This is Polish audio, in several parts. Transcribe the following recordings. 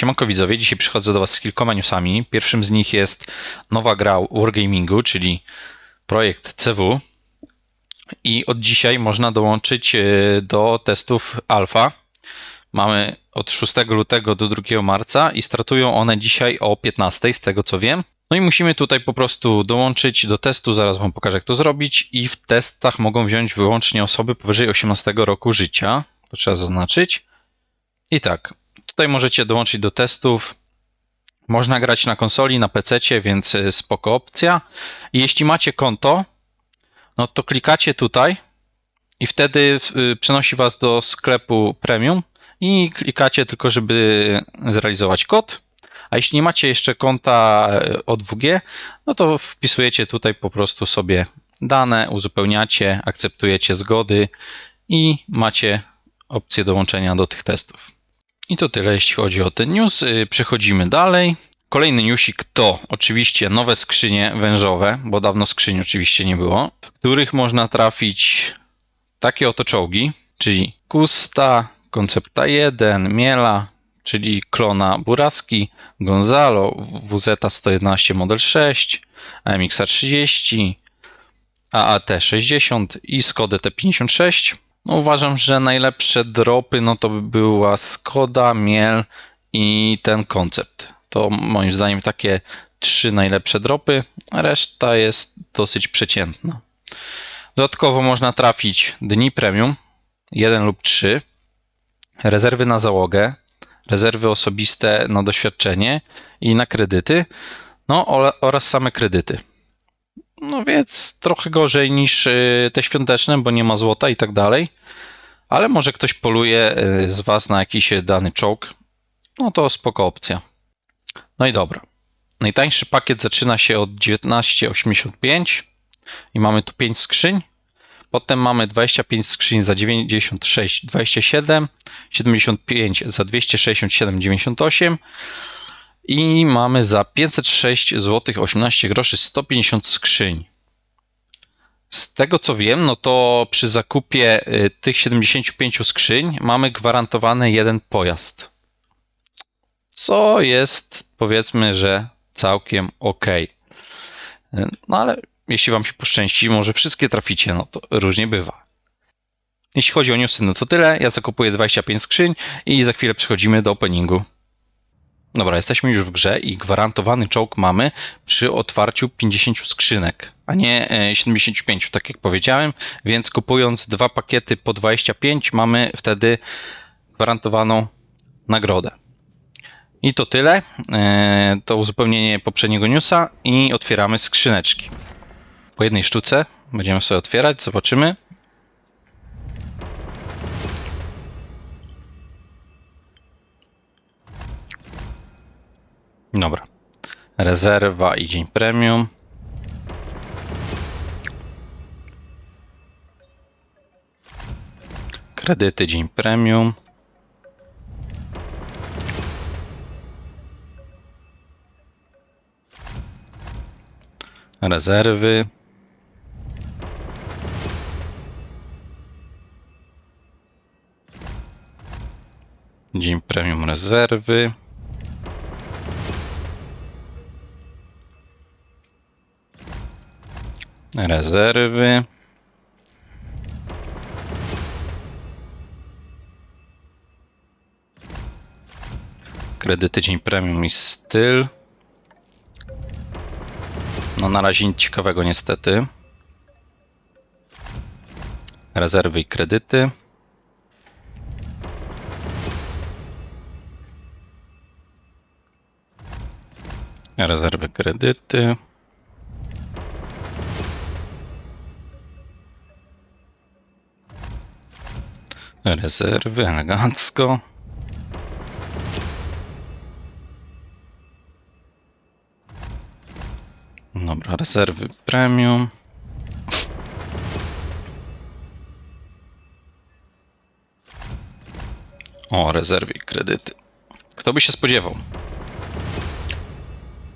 Siemanko widzowie, dzisiaj przychodzę do Was z kilkoma newsami. Pierwszym z nich jest nowa gra Wargamingu, czyli projekt CW. I od dzisiaj można dołączyć e, do testów alfa. Mamy od 6 lutego do 2 marca i startują one dzisiaj o 15, z tego co wiem. No i musimy tutaj po prostu dołączyć do testu, zaraz Wam pokażę jak to zrobić i w testach mogą wziąć wyłącznie osoby powyżej 18 roku życia. To trzeba zaznaczyć. I tak, tutaj możecie dołączyć do testów. Można grać na konsoli, na PC, więc y, spoko opcja. I jeśli macie konto, no to klikacie tutaj i wtedy y, przenosi Was do sklepu premium i klikacie tylko, żeby zrealizować kod. A jeśli nie macie jeszcze konta od WG, no to wpisujecie tutaj po prostu sobie dane, uzupełniacie, akceptujecie zgody i macie opcję dołączenia do tych testów. I to tyle, jeśli chodzi o ten news. Przechodzimy dalej. Kolejny newsik to oczywiście nowe skrzynie wężowe, bo dawno skrzyń oczywiście nie było, w których można trafić takie oto czołgi, czyli Kusta, Koncepta 1, Miela, czyli klona Buraski, Gonzalo, WZ-111 Model 6, AMX 30, AAT-60 i Skodę T56. No uważam, że najlepsze dropy no to by była Skoda, Miel i ten koncept. To moim zdaniem takie trzy najlepsze dropy, reszta jest dosyć przeciętna. Dodatkowo można trafić dni premium, 1 lub 3, rezerwy na załogę, rezerwy osobiste na doświadczenie i na kredyty, no oraz same kredyty. No więc trochę gorzej niż y, te świąteczne, bo nie ma złota i tak dalej. Ale może ktoś poluje y, z Was na jakiś dany czołg. No to spoko opcja. No i dobra. Najtańszy pakiet zaczyna się od 19,85 i mamy tu 5 skrzyń. Potem mamy 25 skrzyń za 96,27, 75 za 267,98 i mamy za 506 zł 18 groszy 150 skrzyń. Z tego co wiem, no to przy zakupie y, tych 75 skrzyń mamy gwarantowany jeden pojazd. Co jest powiedzmy, że całkiem ok. No ale jeśli Wam się poszczęści, może wszystkie traficie, no to różnie bywa. Jeśli chodzi o newsy, no to tyle. Ja zakupuję 25 skrzyń i za chwilę przechodzimy do openingu. Dobra, jesteśmy już w grze i gwarantowany czołg mamy przy otwarciu 50 skrzynek, a nie e, 75, tak jak powiedziałem, więc kupując dwa pakiety po 25 mamy wtedy gwarantowaną nagrodę. I to tyle. E, To uzupełnienie poprzedniego newsa i otwieramy skrzyneczki. Po jednej sztuce będziemy sobie otwierać, zobaczymy. Dobra. Rezerwa i dzień premium. Kredyty dzień premium. Rezerwy. Dzień premium rezerwy. Rezerwy. Kredyty dzień premium i styl. No na razie nic ciekawego niestety. Rezerwy i kredyty. Rezerwy, kredyty. Rezerwy, elegancko. Dobra, rezerwy premium. O, rezerwy i kredyty. Kto by się spodziewał?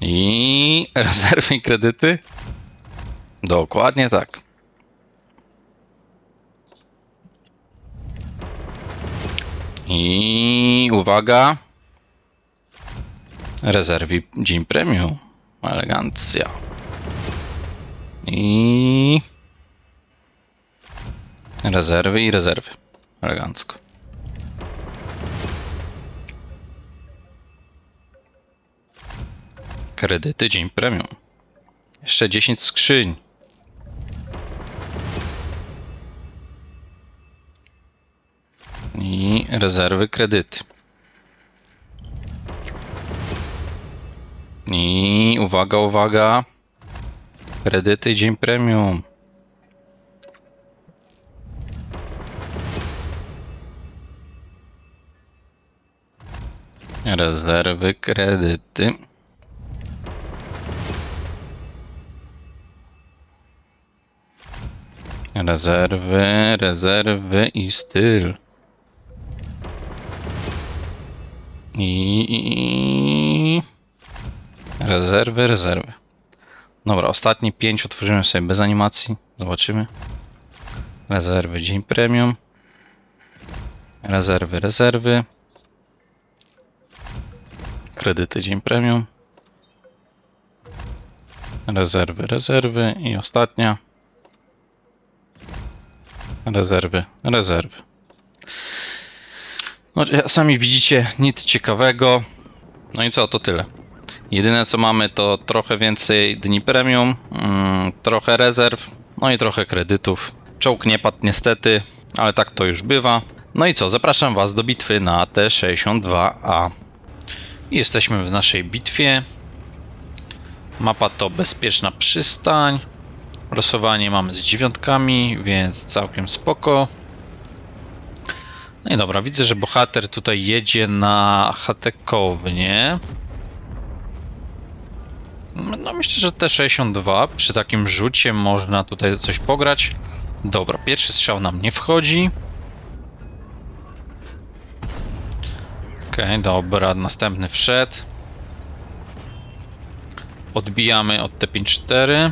I rezerwy i kredyty? Dokładnie tak. I uwaga. Rezerwy dzień premium. Elegancja. I... Rezerwy i rezerwy. Elegancko. Kredyty dzień premium. Jeszcze 10 skrzyń. Rezerwy kredyty. I uwaga, uwaga. Kredyty dzień premium. Rezerwy kredyty. Rezerwy, rezerwy i styl. I. Rezerwy, rezerwy. Dobra, ostatnie pięć otworzymy sobie bez animacji. Zobaczymy. Rezerwy, dzień premium. Rezerwy, rezerwy. Kredyty, dzień premium. Rezerwy, rezerwy. I ostatnia. Rezerwy, rezerwy. No, sami widzicie, nic ciekawego. No i co, to tyle. Jedyne co mamy to trochę więcej dni premium, mm, trochę rezerw, no i trochę kredytów. Czołg nie padł niestety, ale tak to już bywa. No i co, zapraszam Was do bitwy na T62A. I jesteśmy w naszej bitwie. Mapa to bezpieczna przystań. Losowanie mamy z dziewiątkami, więc całkiem spoko. No i dobra, widzę, że bohater tutaj jedzie na hatekownię. No myślę, że T62 przy takim rzucie można tutaj coś pograć. Dobra, pierwszy strzał nam nie wchodzi. Okej, okay, dobra, następny wszedł. Odbijamy od T54.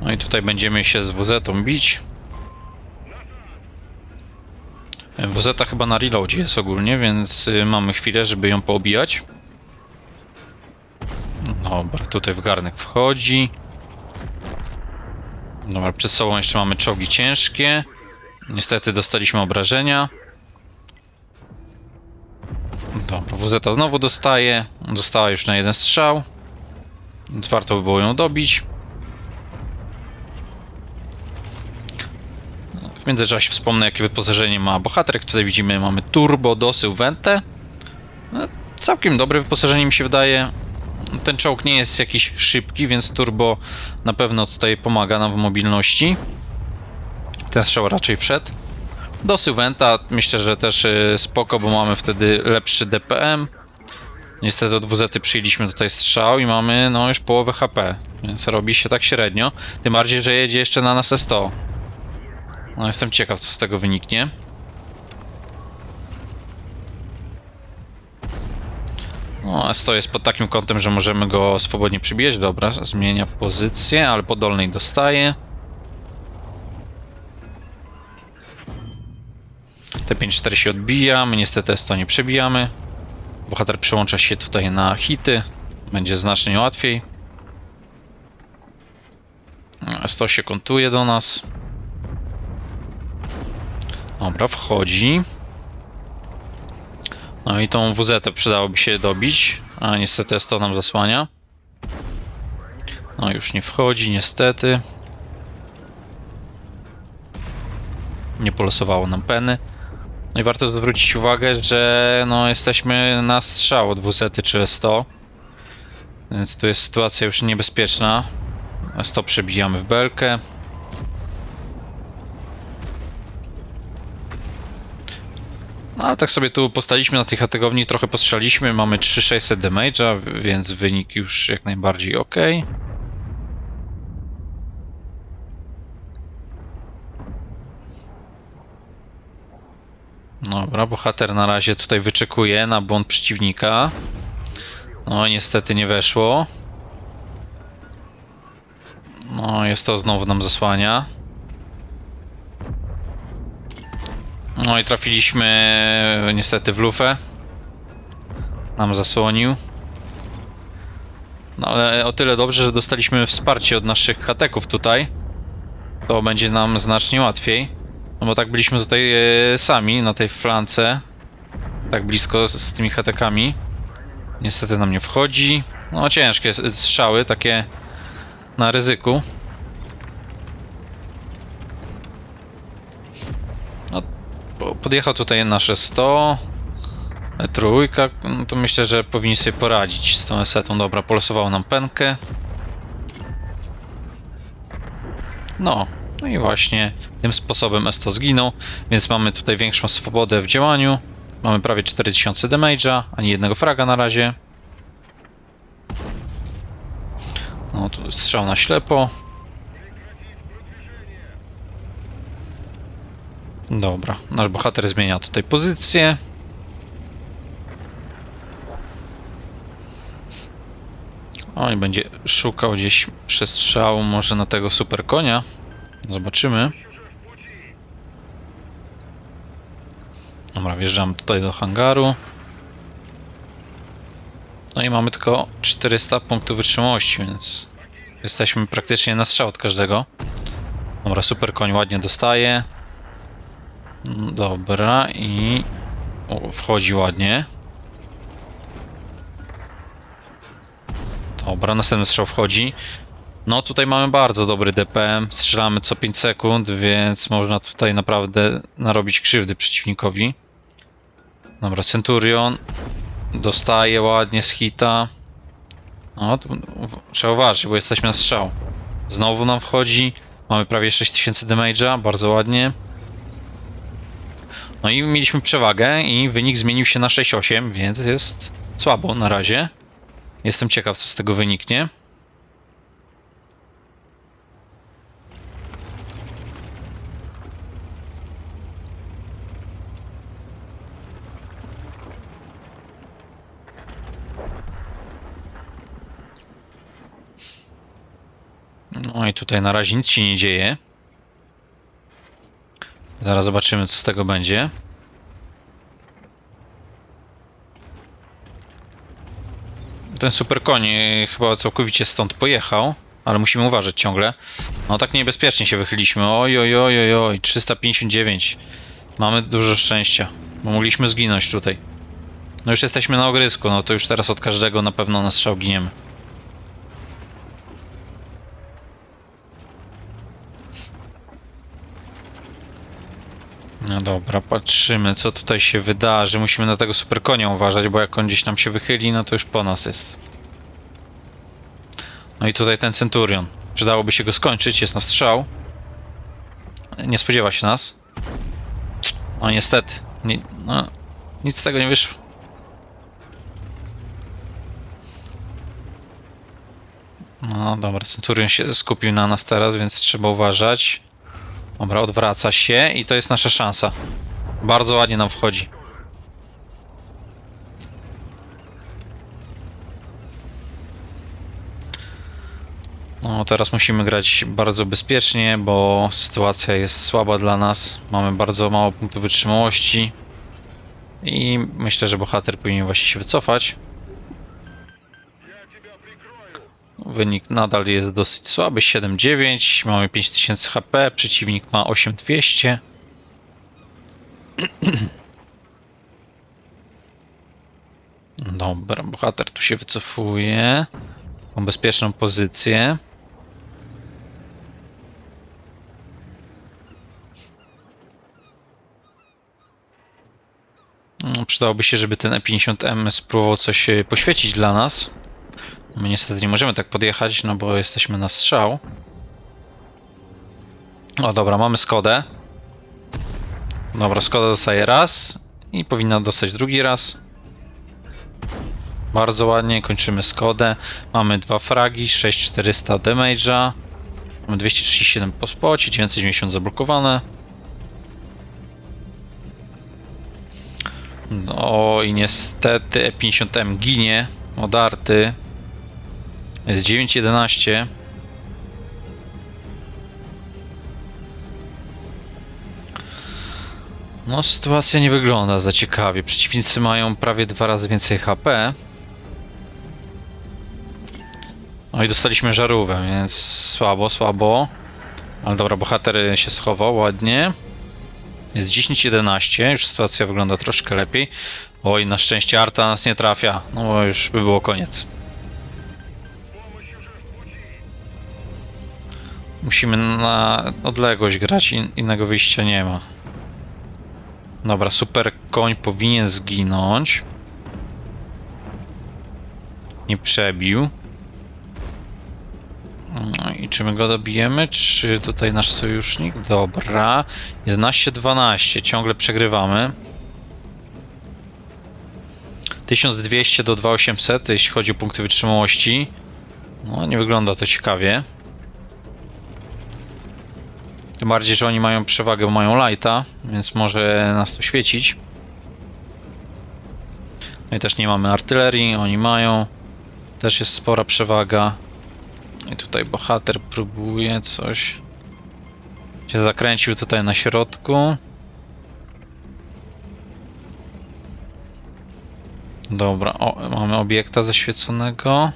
No i tutaj będziemy się z WZ bić. WZ chyba na reloadzie jest ogólnie, więc y, mamy chwilę, żeby ją poobijać. Dobra, tutaj w garnek wchodzi. Dobra, przed sobą jeszcze mamy czołgi ciężkie. Niestety dostaliśmy obrażenia. Dobra, WZ znowu dostaje. Dostała już na jeden strzał. Warto by było ją dobić. Międzyczasie wspomnę, jakie wyposażenie ma bohater. Tutaj widzimy, mamy turbo, dosył, wentę. No, całkiem dobre wyposażenie mi się wydaje. Ten czołg nie jest jakiś szybki, więc turbo na pewno tutaj pomaga nam w mobilności. Ten strzał raczej wszedł. Do Sylwenta myślę, że też y, spoko, bo mamy wtedy lepszy DPM. Niestety od WZ przyjęliśmy tutaj strzał i mamy no już połowę HP, więc robi się tak średnio. Tym bardziej, że jedzie jeszcze na nas 100. No jestem ciekaw, co z tego wyniknie. No, S100 jest pod takim kątem, że możemy go swobodnie przybijać. Dobra, zmienia pozycję, ale po dolnej dostaje. T54 się odbija, my niestety S100 nie przebijamy. Bohater przełącza się tutaj na hity. Będzie znacznie łatwiej. S100 się kontuje do nas. Dobra, wchodzi. No i tą WZ przydałoby się dobić, a niestety jest to nam zasłania. No już nie wchodzi, niestety. Nie polosowało nam peny. No i warto zwrócić uwagę, że no jesteśmy na strzał od WZ czy 100. Więc tu jest sytuacja już niebezpieczna. 100 przebijamy w belkę. No ale tak sobie tu postaliśmy na tej kategorii, trochę postrzeliśmy, mamy 3600 damage'a, więc wynik już jak najbardziej ok. Dobra, bohater na razie tutaj wyczekuje na błąd przeciwnika. No niestety nie weszło. No jest to znowu nam zasłania. No i trafiliśmy niestety w lufę. nam zasłonił. No ale o tyle dobrze, że dostaliśmy wsparcie od naszych hateków tutaj. To będzie nam znacznie łatwiej. No bo tak byliśmy tutaj e, sami na tej flance. Tak blisko z, z tymi hatekami. Niestety nam nie wchodzi. No ciężkie strzały, takie na ryzyku. No, po- podjechał tutaj nasze 100. E, Trójka, no to myślę, że powinni sobie poradzić z tą esetą. Dobra, polosowało nam penkę. No, no i właśnie tym sposobem S100 zginął, więc mamy tutaj większą swobodę w działaniu. Mamy prawie 4000 damage'a, ani jednego fraga na razie. No tu strzał na ślepo. Dobra, nasz bohater zmienia tutaj pozycję. O, i będzie szukał gdzieś przestrzału może na tego super konia. Zobaczymy. Dobra, wjeżdżamy tutaj do hangaru. No i mamy tylko 400 punktów wytrzymałości, więc jesteśmy praktycznie na strzał od każdego. Dobra, super koń ładnie dostaje. Dobra, i o, wchodzi ładnie. Dobra, następny strzał wchodzi. No tutaj mamy bardzo dobry DPM, strzelamy co 5 sekund, więc można tutaj naprawdę narobić krzywdy przeciwnikowi. Dobra, Centurion dostaje ładnie z hita. No, tu trzeba uważać, bo jesteśmy na strzał. Znowu nam wchodzi, mamy prawie 6000 damage'a, bardzo ładnie. No i mieliśmy przewagę i wynik zmienił się na 6-8, więc jest słabo na razie. Jestem ciekaw, co z tego wyniknie. No i tutaj na razie nic się nie dzieje. Zaraz zobaczymy, co z tego będzie. Ten super koń e, chyba całkowicie stąd pojechał, ale musimy uważać ciągle. No tak niebezpiecznie się wychyliśmy. Oj, oj, oj, oj, oj, 359. Mamy dużo szczęścia, bo mogliśmy zginąć tutaj. No już jesteśmy na ogrysku, no to już teraz od każdego na pewno na strzał giniemy. No dobra, patrzymy co tutaj się wydarzy. Musimy na tego super konia uważać, bo jak on gdzieś nam się wychyli, no to już po nas jest. No i tutaj ten Centurion. Przydałoby się go skończyć, jest na strzał. Nie spodziewa się nas. No niestety. Nie, no, nic z tego nie wyszło. No dobra, Centurion się skupił na nas teraz, więc trzeba uważać. Dobra, odwraca się i to jest nasza szansa. Bardzo ładnie nam wchodzi. No, teraz musimy grać bardzo bezpiecznie, bo sytuacja jest słaba dla nas. Mamy bardzo mało punktów wytrzymałości. I myślę, że bohater powinien właśnie się wycofać. Wynik nadal jest dosyć słaby, 7-9, mamy 5000 HP, przeciwnik ma 8200. Dobra, bohater tu się wycofuje. Taką bezpieczną pozycję. No, Przydałoby się, żeby ten E50M spróbował coś e, poświecić dla nas. My niestety nie możemy tak podjechać, no bo jesteśmy na strzał. O dobra, mamy Skodę. Dobra, Skoda dostaje raz i powinna dostać drugi raz. Bardzo ładnie, kończymy Skodę. Mamy dwa fragi, 6400 damage'a. Mamy 237 po spocie, 990 zablokowane. No i niestety E50M ginie, odarty. Jest 9.11. No, sytuacja nie wygląda za ciekawie. Przeciwnicy mają prawie dwa razy więcej HP. No i dostaliśmy żarówkę, więc słabo, słabo. Ale dobra, bohater się schował ładnie. Jest 10-11, już sytuacja wygląda troszkę lepiej. Oj, na szczęście Arta nas nie trafia, no bo już by było koniec. Musimy na odległość grać, in, innego wyjścia nie ma. Dobra, super koń powinien zginąć. Nie przebił. No i czy my go dobijemy, czy tutaj nasz sojusznik? Dobra. 11-12, ciągle przegrywamy. 1200 do 2800, jeśli chodzi o punkty wytrzymałości. No, nie wygląda to ciekawie. Tym bardziej, że oni mają przewagę, mają lighta, więc może nas to świecić. No i też nie mamy artylerii, oni mają. Też jest spora przewaga. I tutaj bohater próbuje coś. Się zakręcił tutaj na środku. Dobra, o, mamy obiekta zaświeconego.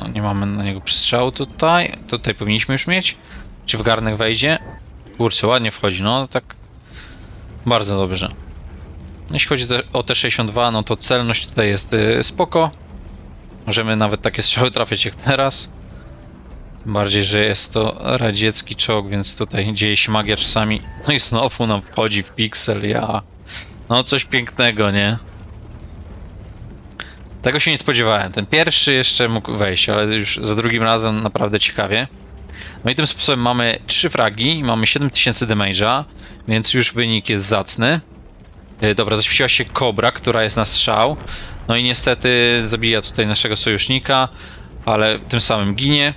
No, nie mamy na niego przestrzału tutaj. Tutaj powinniśmy już mieć. Czy w garnek wejdzie? Kurczę, ładnie wchodzi, no tak bardzo dobrze. Jeśli chodzi o T62, no to celność tutaj jest y, spoko. Możemy nawet takie strzały trafiać jak teraz. Tym bardziej, że jest to radziecki czołg, więc tutaj dzieje się magia czasami. No i znowu nam wchodzi w piksel, ja. No coś pięknego, nie? Tego się nie spodziewałem. Ten pierwszy jeszcze mógł wejść, ale już za drugim razem naprawdę ciekawie. No i tym sposobem mamy 3 fragi mamy 7000 damage'a, więc już wynik jest zacny. E, Dobra, zaświeciła się Kobra, która jest na strzał. No i niestety zabija tutaj naszego sojusznika, ale tym samym ginie.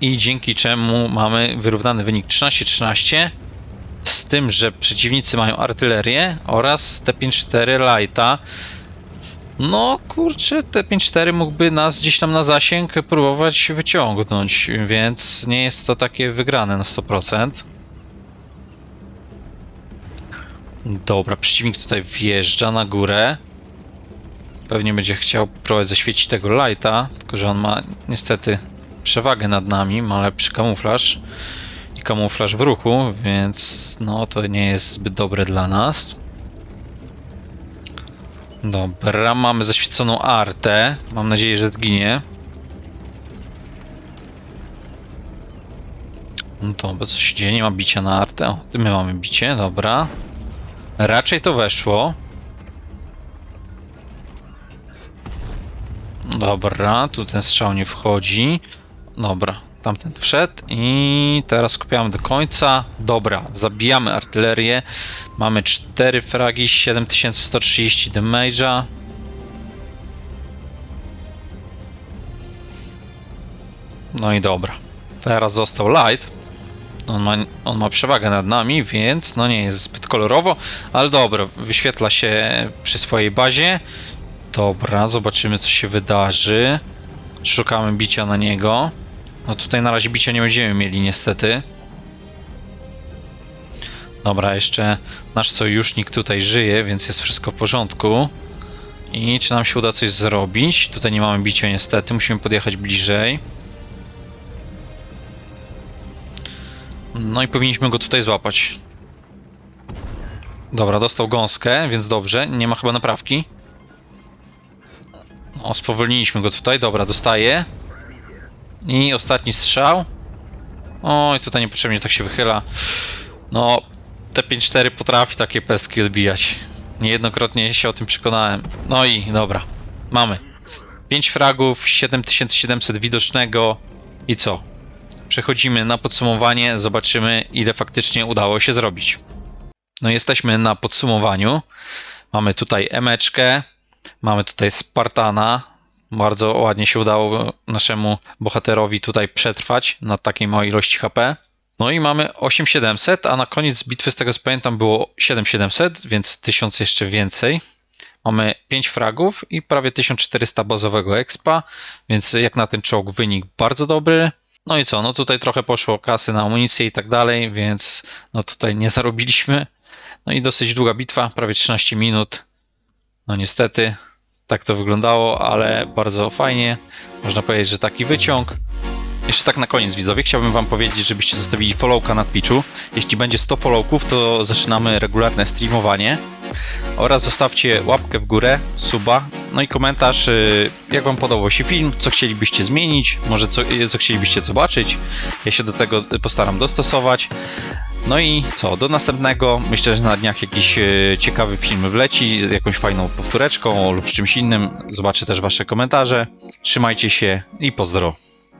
I dzięki czemu mamy wyrównany wynik 13-13. Z tym, że przeciwnicy mają artylerię oraz T54 Lighta. No kurczę, T54 mógłby nas gdzieś tam na zasięg próbować wyciągnąć, więc nie jest to takie wygrane na 100%. Dobra, przeciwnik tutaj wjeżdża na górę. Pewnie będzie chciał próbować zaświecić tego lighta, tylko że on ma niestety przewagę nad nami, ma lepszy kamuflaż i kamuflaż w ruchu, więc no to nie jest zbyt dobre dla nas. Dobra, mamy zaświeconą artę. Mam nadzieję, że zginie. No dobra, co się dzieje? Nie ma bicia na artę. O, my mamy bicie, dobra. Raczej to weszło. Dobra, tu ten strzał nie wchodzi. Dobra, tamten wszedł i teraz skupiamy do końca. Dobra, zabijamy artylerię. Mamy 4 fragi, 7130 damage'a. No i dobra. Teraz został Light. On ma, on ma przewagę nad nami, więc no nie jest zbyt kolorowo, ale dobra, wyświetla się przy swojej bazie. Dobra, zobaczymy co się wydarzy. Szukamy bicia na niego. No tutaj na razie bicia nie będziemy mieli niestety. Dobra, jeszcze nasz sojusznik tutaj żyje, więc jest wszystko w porządku. I czy nam się uda coś zrobić? Tutaj nie mamy bicia niestety, musimy podjechać bliżej. No i powinniśmy go tutaj złapać. Dobra, dostał gąskę, więc dobrze. Nie ma chyba naprawki. O, spowolniliśmy go tutaj. Dobra, dostaje. I ostatni strzał. Oj, tutaj niepotrzebnie tak się wychyla. No, T54 potrafi takie pestki odbijać. Niejednokrotnie się o tym przekonałem. No i dobra, mamy. 5 fragów, 7700 widocznego i co? Przechodzimy na podsumowanie, zobaczymy ile faktycznie udało się zrobić. No jesteśmy na podsumowaniu. Mamy tutaj emeczkę, mamy tutaj Spartana. Bardzo ładnie się udało naszemu bohaterowi tutaj przetrwać na takiej małej ilości HP. No i mamy 8700, a na koniec bitwy z tego co pamiętam było 7700, więc 1000 jeszcze więcej. Mamy 5 fragów i prawie 1400 bazowego expa, więc jak na ten czołg wynik bardzo dobry. No i co, no tutaj trochę poszło kasy na amunicję i tak dalej, więc no tutaj nie zarobiliśmy, No i dosyć długa bitwa, prawie 13 minut. No niestety, tak to wyglądało, ale bardzo fajnie. Można powiedzieć, że taki wyciąg. Jeszcze tak na koniec, widzowie, chciałbym wam powiedzieć, żebyście zostawili followka na Twitchu. Jeśli będzie 100 followków, to zaczynamy regularne streamowanie. Oraz zostawcie łapkę w górę, suba, no i komentarz, y, jak wam podobał się film, co chcielibyście zmienić, może co, y, co chcielibyście zobaczyć. Ja się do tego postaram dostosować. No i co, do następnego. Myślę, że na dniach jakiś e, ciekawy film wleci z jakąś fajną powtóreczką lub z czymś innym. Zobaczę też wasze komentarze. Trzymajcie się i pozdro.